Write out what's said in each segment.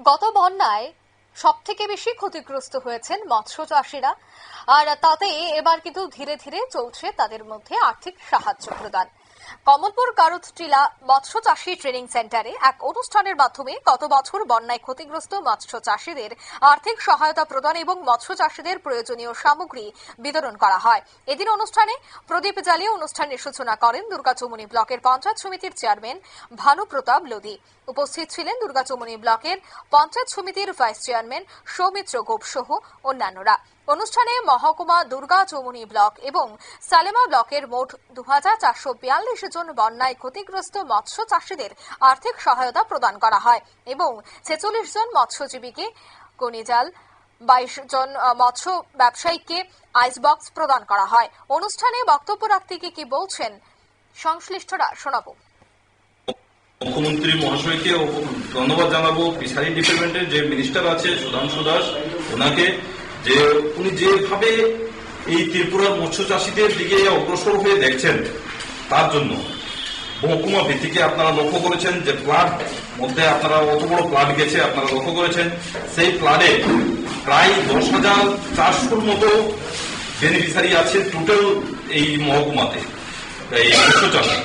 গত বন্যায় সব থেকে বেশি ক্ষতিগ্রস্ত হয়েছেন মৎস্য চাষিরা। আর তাতে এবার কিন্তু ধীরে ধীরে চলছে তাদের মধ্যে আর্থিক সাহায্য প্রদান। কমলপুর কারুত টিলা মৎস্য চাষী ট্রেনিং সেন্টারে এক অনুষ্ঠানের মাধ্যমে গত বছর বন্যায় ক্ষতিগ্রস্ত মৎস্য চাষীদের আর্থিক সহায়তা প্রদান এবং মৎস্য চাষীদের প্রয়োজনীয় সামগ্রী বিতরণ করা হয়। এদিন অনুষ্ঠানে প্রদীপ জ্বালিয়ে অনুষ্ঠানের সূচনা করেন দুর্গাচৌমুনি ব্লকের পঞ্চায়েত সমিতির চেয়ারম্যান ভানু প্রতাপ লোদি উপস্থিত ছিলেন দুর্গাচৌমুনি ব্লকের পঞ্চায়েত সমিতির ভাইস চেয়ারম্যান সৌমিত্র গোপ সহ অন্যান্যরা। অনুষ্ঠানে মহকুমা দুর্গা চৌমুনি ব্লক এবং সালেমা ব্লকের মোট দু জন বন্যায় ক্ষতিগ্রস্ত মৎস্য চাষীদের আর্থিক সহায়তা প্রদান করা হয় এবং ছেচল্লিশ জন মৎস্যজীবীকে কনিজাল বাইশ জন মৎস্য ব্যবসায়ীকে আইসবক্স প্রদান করা হয়। অনুষ্ঠানে বক্তব্য রাখতে কি বলছেন সংশ্লিষ্টরা শোনাবো। মুখ্যমন্ত্রী মহাশয়কে ধন্যবাদ জানাব। ফিশারি ডিপার্টমেন্টের যে মিনিস্টার আছে, সুধাংশু দাস, ওনাকে যে উনি যেভাবে এই ত্রিপুরার মৎস্য চাষীদের দিকে অগ্রসর হয়ে দেখছেন, তার জন্য মহকুমা ভিত্তিকে আপনারা লক্ষ্য করেছেন যে প্লাট মধ্যে আপনারা অত বড় প্লাট গেছে, আপনারা লক্ষ্য করেছেন। সেই প্লাটে প্রায় দশ হাজার চারশোর মতো বেনিফিসারি আছে টোটাল এই মহকুমাতে, এই মৎস্য চাষী।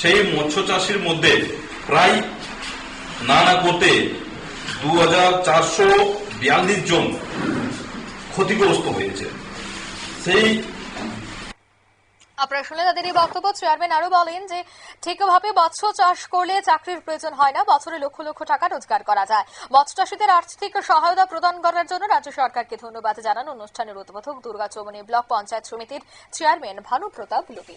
সেই মৎস্য চাষীর মধ্যে প্রায় না না দু জন ক্ষতিগ্রস্ত হয়েছে। সেই আপনারা শুনে তাদের এই বক্তব্য। চেয়ারম্যান আরও বলেন যে, ঠিকভাবে মৎস্য চাষ করলে চাকরির প্রয়োজন হয় না, বছরে লক্ষ লক্ষ টাকা রোজগার করা যায়। মৎস্য চাষীদের আর্থিক সহায়তা প্রদান করার জন্য রাজ্য সরকারকে ধন্যবাদ জানান অনুষ্ঠানের উদ্বোধক দুর্গা চৌমনি ব্লক পঞ্চায়েত সমিতির চেয়ারম্যান ভানু প্রতাপ লুবি